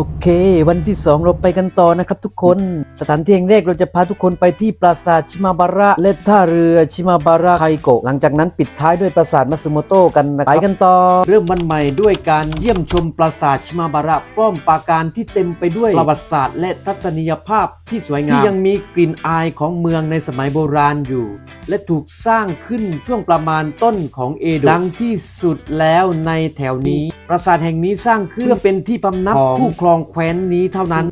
โอเค วันที่ 2 เราไปกันต่อนะครับทุกคน สถานที่แห่งแรกเราจะพาทุกคนไปที่ปราสาทชิมาบาระและท่าเรือชิมาบาระไคโกะหลังจากนั้นปิดท้ายด้วยปราสาทมัตสึโมโตะกันนะไปกันต่อ เริ่มวันใหม่ด้วยการเยี่ยมชมปราสาทชิมาบาระป้อมปราการที่เต็มไปด้วยประวัติศาสตร์และทัศนียภาพที่สวยงามที่ยังมีกลิ่นอายของเมืองในสมัยโบราณอยู่ และถูกสร้างขึ้นช่วงประมาณต้นของเอโดะดังที่สุดแล้วในแถวนี้ ปราสาทแห่งนี้สร้างขึ้นเพื่อเป็นที่พำนักของผู้ครองแคว้นนี้เท่านั้น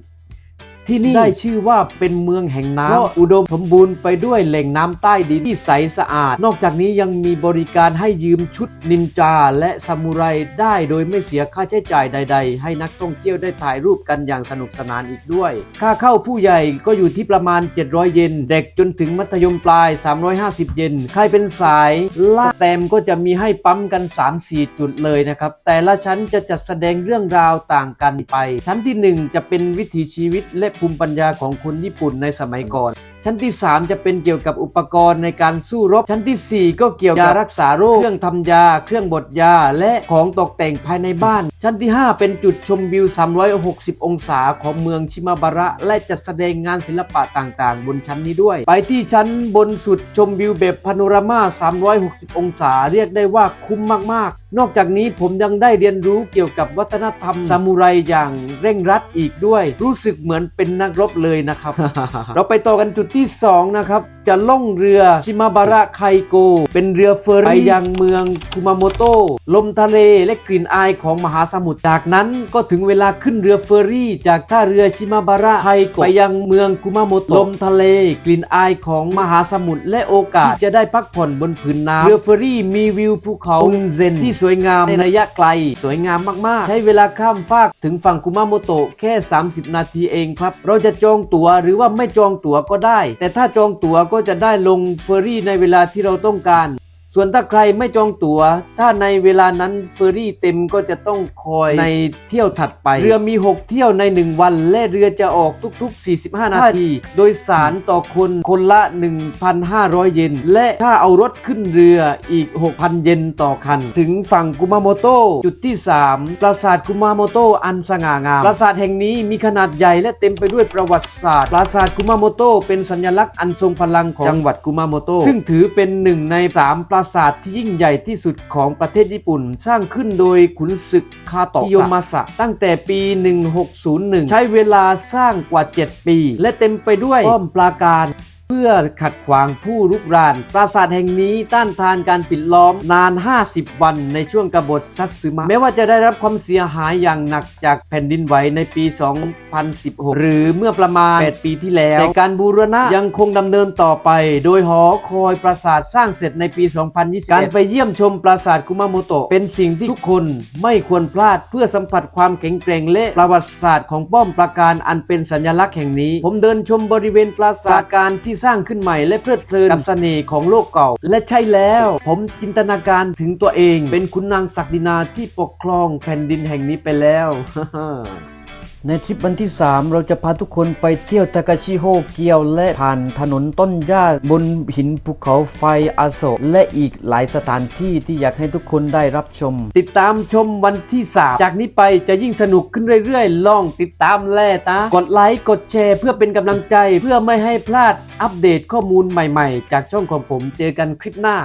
ที่นี่ได้ชื่อว่าเป็นเมืองแห่งน้ำเพราะอุดมสมบูรณ์ไปด้วยแหล่งน้ำใต้ดินที่ใสสะอาด นอกจากนี้ยังมีบริการให้ยืมชุดนินจาและซามูไรได้โดยไม่เสียค่าใช้จ่ายใด ๆ ให้นักท่องเที่ยวได้ถ่ายรูปกันอย่างสนุกสนานอีกด้วย ค่าเข้าผู้ใหญ่ก็อยู่ที่ประมาณ 700 เยน เด็กจนถึงมัธยมปลาย 350 เยน ใครเป็นสายล่าแต้มก็จะมีให้ปั๊มกัน 3-4 จุดเลยนะครับ แต่ละชั้นจะจัดแสดงเรื่องราวต่างกันไป ชั้นทีหนึ่1 จะเป็นวิถีชีวิตและภูมิปัญญาของคนญี่ปุ่นในสมัยก่อน ชั้นที่ 3 จะเป็นเกี่ยวกับอุปกรณ์ในการสู้รบ ชั้นทีสี่4 ก็เกี่ยวกับยารักษาโรค เครื่องทำยา เครื่องบดยา และของตกแต่งภายในบ้าน ชั้นที่ 5 เป็นจุดชมวิว 360 องศาของเมืองชิมาบาระ และจัดแสดงงานศิลปะต่างๆ บนชั้นนี้ด้วย ไปที่ชั้นบนสุดชมวิวแบบพาโนรามา 360 องศา เรียกได้ว่าคุ้มมากๆ นอกจากนี้ผมยังได้เรียนรู้เกี่ยวกับวัฒนธรรมซามูไรอย่างเร่งรัดอีกด้วย รู้สึกเหมือนเป็นนักรบเลยนะครับ เราไปต่อกันจุดที่ 2 นะครับ จะล่องเรือชิมาบาระไคโก เป็นเรือเฟอร์รี่ไปยังเมืองคุมาโมโตะลมทะเลและกลิ่นอายของมหาสมุทรจากนั้นก็ถึงเวลาขึ้นเรือเฟอร์รี่ จากท่าเรือชิมาบาระไคโกะไปยังเมืองคุมาโมโตะลมทะเล กลิ่นอายของมหาสมุทรและโอกาสที่จะได้พักผ่อนบนผืนน้ำเรือเฟอร์รี่มีวิวภูเขาอุนเซนที่สวยวยงามในระยะไกล สวยงามมากๆ ใช้เวลาข้ามฟากถึงฝั่งคุมาโมโตะแค่ 30 นาทีเองครับ เราจะจองตั๋วหรือว่าไม่จองตั๋วก็ได้ แต่ถ้าจองตั๋วก็จะได้ลงเฟอร์รี่ในเวลาที่เราต้องการ ส่วนถ้าใครไม่จองตัว๋ว ถ้าในเวลานั้นเฟอร์รี่เต็มก็จะต้องคอยในเที่ยวถัดไป เรือมี 6 เที่ยวใน 1 วัน และเรือจะออกทุกๆ 45 นาที โดยสารต่อคนคนละ 1,500 เยน และถ้าเอารถขึ้นเรืออีก 6,000 เยนต่อคัน ถึงฝั่งกุมาโมโตะจุดที่ 3 ปราสาทกุมาโมโตะอันสง่างาม ปราสาทแห่งนี้มีขนาดใหญ่และเต็มไปด้วยประวัติศาสตร์ ปราสาทกุมาโมโตะเป็นสัญลักษณ์อันทรงพลังของจังหวัดกุมาโมโตะซึ่งถือเป็นหนึ่งใน3ปราสาทที่ยิ่งใหญ่ที่สุดของประเทศญี่ปุ่น สร้างขึ้นโดยขุนศึกคาโตะฮิโยมาสะ ตั้งแต่ปี 1601 ใช้เวลาสร้างกว่า 7 ปี และเต็มไปด้วยป้อมปราการ เพื่อขัดขวางผู้รุกราน ปราสาทแห่งนี้ต้านทานการปิดล้อมนาน 50 วันในช่วงกบฏซัตสึมะแม้ว่าจะได้รับความเสียหายอย่างหนักจากแผ่นดินไหวในปี 2016 หรือเมื่อประมาณ 8 ปีที่แล้ว แต่การบูรณะยังคงดำเนินต่อไป โดยหอคอยปราสาทสร้างเสร็จในปี 2021การไปเยี่ยมชมปราสาทคุมาโมโตะเป็นสิ่งที่ทุกคนไม่ควรพลาดเพื่อสัมผัสความแข็งแกร่งและประวัติศาสตร์ของป้อมปราการอันเป็นสัญลักษณ์แห่งนี้ ผมเดินชมบริเวณปราสาทการที่ที่สร้างขึ้นใหม่ และเพลิดเพลินกับเสน่ห์ของโลกเก่า และใช่แล้ว ผมจินตนาการถึงตัวเอง เป็นคุณนางศักดินาที่ปกครองแผ่นดินแห่งนี้ไปแล้ว ในทริปวันที่ 3 เราจะพาทุกคนไปเที่ยวทากาชิโฮเกียว และผ่านถนนต้นหญ้าบนหินภูเขาไฟอาโศกและอีกหลายสถานที่ที่อยากให้ทุกคนได้รับชม ติดตามชมวันที่ 3 จากนี้ไปจะยิ่งสนุกขึ้นเรื่อยๆ ลองติดตามแล่ตากดไลค์กดแชร์ เพื่อเป็นกำลังใจเพื่อไม่ให้พลาดอัปเดตข้อมูลใหม่ๆ จากช่องของผมเจอกันคลิปหน้า